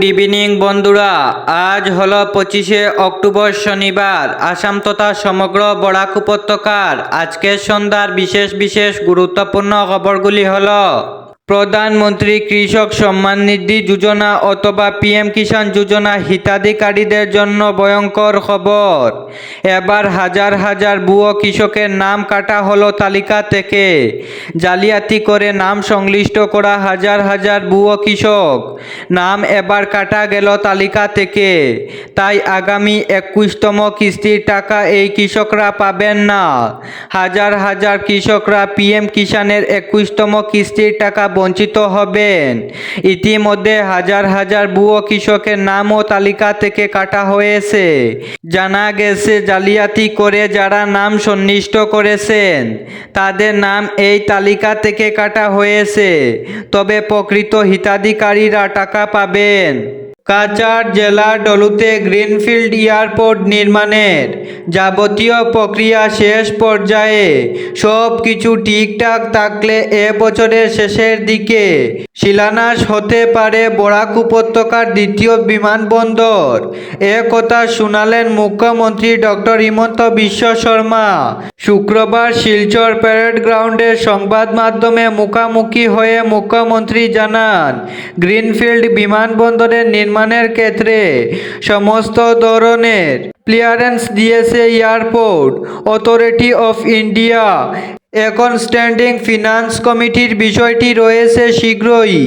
Good evening বন্ধুরা। আজ হলো পঁচিশে অক্টোবর শনিবার, আসাম তথা সমগ্র বরাক উপত্যকার। আজকের সন্ধ্যার বিশেষ বিশেষ গুরুত্বপূর্ণ খবরগুলি হলো প্রধানমন্ত্রী কৃষক সম্মান নিধি যোজনা অথবা পিএম কিষাণ যোজনা হিতাধিকারীদের জন্য ভয়ঙ্কর খবর। এবার হাজার হাজার ভুয়ো কৃষকের নাম কাটা হলো তালিকা থেকে। জালিয়াতি করে নাম সংশ্লিষ্ট করা হাজার হাজার ভুয়ো কৃষক। নাম এবার কাটা গেল তালিকা থেকে। তাই আগামী একুশতম কিস্তির টাকা এই কৃষকরা পাবেন না। হাজার হাজার কৃষকরা পিএম কিষাণের একুশতম কিস্তির টাকা বঞ্চিত হবেন। ইতিমধ্যে হাজার হাজার ভুয়ো কৃষকের নামও তালিকা থেকে কাটা হয়েছে। জানা গেছে, জালিয়াতি করে যারা নাম সন্নিষ্ট করেছেন, তাদের নাম এই তালিকা থেকে কাটা হয়েছে। তবে প্রকৃত হিতাধিকারীরা টাকা পাবেন। কাচার জেলার ডলুতে গ্রিনফিল্ড এয়ারপোর্ট নির্মাণের যাবতীয় প্রক্রিয়া শেষ পর্যায়ে সব কিছু ঠিকঠাক থাকলে এ বছরের শেষের দিকে শিলান্যাস হতে পারে বরাক উপত্যকার দ্বিতীয় বিমানবন্দর। এ কথা শুনালেন মুখ্যমন্ত্রী ডক্টর হিমন্ত বিশ্ব শর্মা। শুক্রবার শিলচর প্যারেড গ্রাউন্ডে সংবাদ মাধ্যমে মুখামুখি হয়ে মুখ্যমন্ত্রী জানান, গ্রিনফিল্ড বিমানবন্দরের নির্মাণের ক্ষেত্রে সমস্ত ধরনের ক্লিয়ারেন্স দিয়েছে এয়ারপোর্ট অথরিটি অফ ইন্ডিয়া। এখন স্ট্যান্ডিং ফিনান্স কমিটির বিষয়টি রয়েছে শীঘ্রই।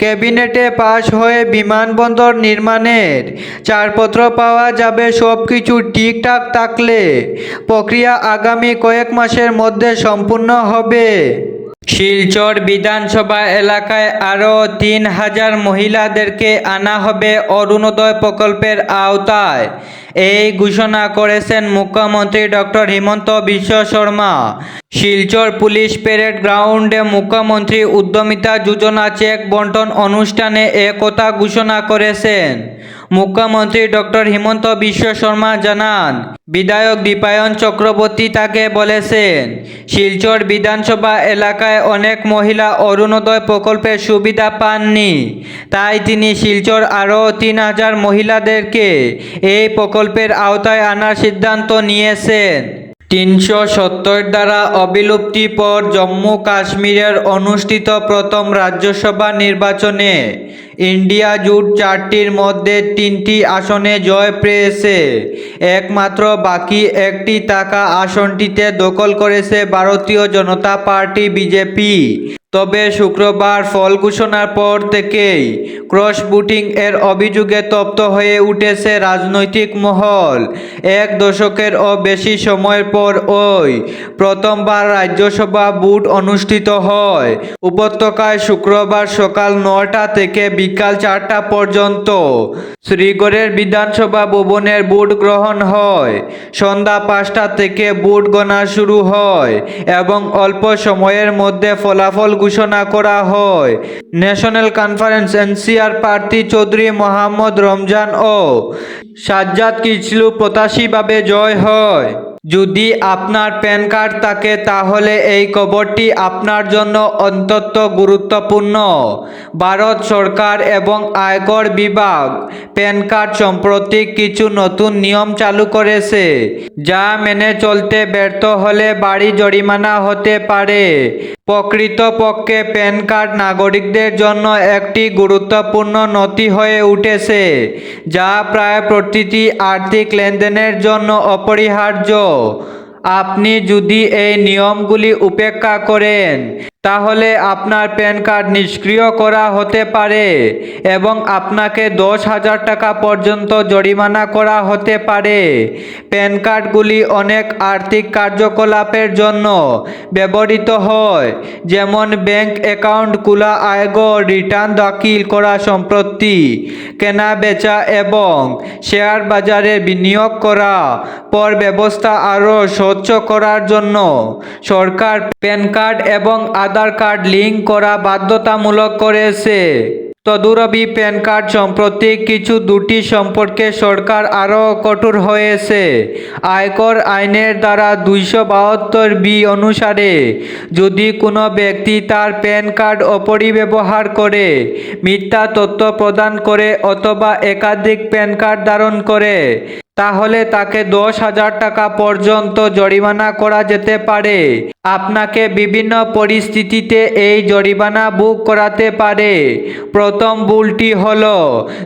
ক্যাবিনেটে পাশ হয়ে বিমানবন্দর নির্মাণের চারপত্র পাওয়া যাবে সব কিছু ঠিকঠাক থাকলে প্রক্রিয়া আগামী কয়েক মাসের মধ্যে সম্পূর্ণ হবে। শিলচর বিধানসভা এলাকায় আরও তিন হাজার মহিলাদেরকে আনা হবে অরুণোদয় প্রকল্পের আওতায়। এই ঘোষণা করেছেন মুখ্যমন্ত্রী doctor Himanta Biswa Sarma. Silchar police parade গ্রাউন্ডে মুখ্যমন্ত্রী উদ্যমিতা যোজনা চেক বন্টন অনুষ্ঠানে এ কথা ঘোষণা করেছেন। মুখ্যমন্ত্রী ডক্টর হিমন্ত বিশ্ব শর্মা জানান, বিধায়ক দীপায়ন চক্রবর্তী তাকে বলেছেন, শিলচর বিধানসভা এলাকায় অনেক মহিলা অরুণোদয় প্রকল্পের সুবিধা পাননি। তাই তিনি শিলচর আরও তিন হাজার মহিলাদেরকে এই প্রকল্পের আওতায় আনার সিদ্ধান্ত নিয়েছেন। তিনশো সত্তর দ্বারা অবিলুপ্তি পর জম্মু কাশ্মীরের অনুষ্ঠিত প্রথম রাজ্যসভা নির্বাচনে ইন্ডিয়া জুট চারটির মধ্যে তিনটি আসনে জয় পেয়েছে। একমাত্র বাকি একটি টাকা আসনটিতে দখল করেছে ভারতীয় জনতা পার্টি বিজেপি। তবে শুক্রবার ফল ঘোষণার পর থেকেই ক্রস বুটিং এর অভিযোগে তপ্ত হয়ে উঠেছে রাজনৈতিক মহল। এক দশকের ও বেশি সময়ের পর ওই প্রথমবার রাজ্যসভা বুট অনুষ্ঠিত হয়। উপত্যকায় শুক্রবার সকাল নটা থেকে বিকাল চারটা পর্যন্ত শ্রীগড়ের বিধানসভা ভবনের বুট গ্রহণ হয়। সন্ধ্যা পাঁচটা থেকে বুট গণনা শুরু হয় এবং অল্প সময়ের মধ্যে ফলাফল ঘোষণা করা হয়। ন্যাশনাল কনফারেন্স এনসিআর প্রার্থী চৌধুরী মোহাম্মদ রমজান ও সাজ্জাদ কিচলু প্রত্যাশীভাবে জয় হয়। যদি আপনার প্যান কার্ড থাকে, তাহলে এই খবরটি আপনার জন্য অত্যন্ত গুরুত্বপূর্ণ। ভারত সরকার এবং আয়কর বিভাগ প্যান কার্ড সম্প্রতি কিছু নতুন নিয়ম চালু করেছে, যা মেনে চলতে ব্যর্থ হলে বাড়ি জরিমানা হতে পারে। প্রকৃতপক্ষে প্যান কার্ড নাগরিকদের জন্য একটি গুরুত্বপূর্ণ নথি হয়ে উঠেছে, যা প্রায় প্রতিটি আর্থিক লেনদেনের জন্য অপরিহার্য। আপনি যদি এই নিয়মগুলি উপেক্ষা করেন তাহলে আপনার প্যান কার্ড নিষ্ক্রিয় করা হতে পারে এবং আপনাকে দশ হাজার টাকা পর্যন্ত জরিমানা করা হতে পারে। প্যান কার্ডগুলি অনেক আর্থিক কার্যকলাপের জন্য ব্যবহৃত হয়, যেমন ব্যাংক অ্যাকাউন্ট, খোলা আয়কর, রিটার্ন দাখিল করা সম্পত্তি, কেনা বেচা এবং শেয়ার বাজারে বিনিয়োগ করা, পর ব্যবস্থা আরও স্বচ্ছ করার জন্য। সরকার প্যান কার্ড এবং আধার কার্ড লিঙ্ক করা বাধ্যতামূলক করেছে। তদুরবি প্যান কার্ড সম্প্রতি কিছু দুটি সম্পর্কে সরকার আরও কঠোর হয়েছে। আয়কর আইনের দ্বারা দুইশো বাহাত্তর বি অনুসারে যদি কোনো ব্যক্তি তার প্যান কার্ড অপরিব্যবহার করে, মিথ্যা তথ্য প্রদান করে অথবা একাধিক প্যান কার্ড ধারণ করে তাহলে তাকে দশ হাজার টাকা পর্যন্ত জরিমানা করা যেতে পারে। আপনাকে বিভিন্ন পরিস্থিতিতে এই জরিমানা বুক করাতে পারে। প্রথম ভুলটি হল,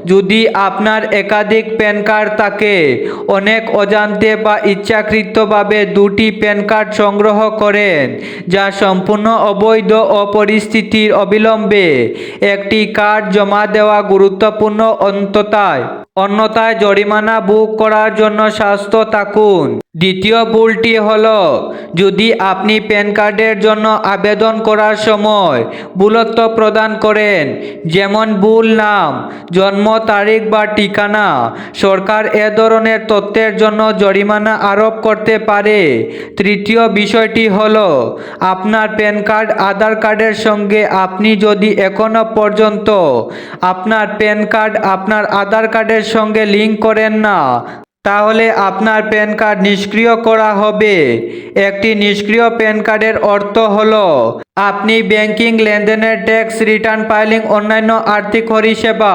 যদি আপনার একাধিক প্যান কার্ড থাকে, অনেক অজান্তে বা ইচ্ছাকৃতভাবে দুটি প্যান কার্ড সংগ্রহ করেন, যা সম্পূর্ণ অবৈধ ও পরিস্থিতির অবিলম্বে একটি কার্ড জমা দেওয়া গুরুত্বপূর্ণ অন্ততায়। অন্যথায় জরিমানা বুক করার জন্য স্বাস্থ্য থাকুন। দ্বিতীয় ভুলটি হলো, যদি আপনি প্যান কার্ডের জন্য আবেদন করার সময় ভুলত্ব প্রদান করেন, যেমন ভুল নাম, জন্ম তারিখ বা ঠিকানা, সরকার এ ধরনের তথ্যের জন্য জরিমানা আরোপ করতে পারে। তৃতীয় বিষয়টি হলো, আপনার প্যান কার্ড, আধার কার্ডের সঙ্গে আপনি যদি এখনও পর্যন্ত আপনার প্যান কার্ড, আপনার আধার কার্ডের সঙ্গে লিঙ্ক করেন না। তাহলে আপনার প্যান কার্ড নিষ্ক্রিয় করা হবে। একটি নিষ্ক্রিয় প্যান কার্ডের অর্থ হলো আপনি ব্যাংকিং লেনদেনের ট্যাক্স রিটার্ন ফাইলিং অন্যান্য আর্থিক পরিষেবা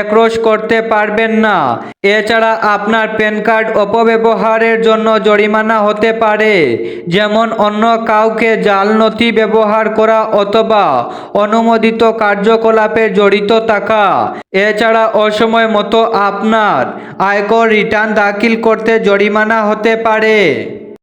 একরোশ করতে পারবেন না। এছাড়া আপনার প্যান কার্ড অপব্যবহারের জন্য জরিমানা হতে পারে, যেমন অন্য কাউকে জাল নথি ব্যবহার করা অথবা অনুমোদিত কার্যকলাপে জড়িত থাকা। এছাড়া অসময় মতো আপনার আয়কর রিটার্ন দাখিল করতে জরিমানা হতে পারে।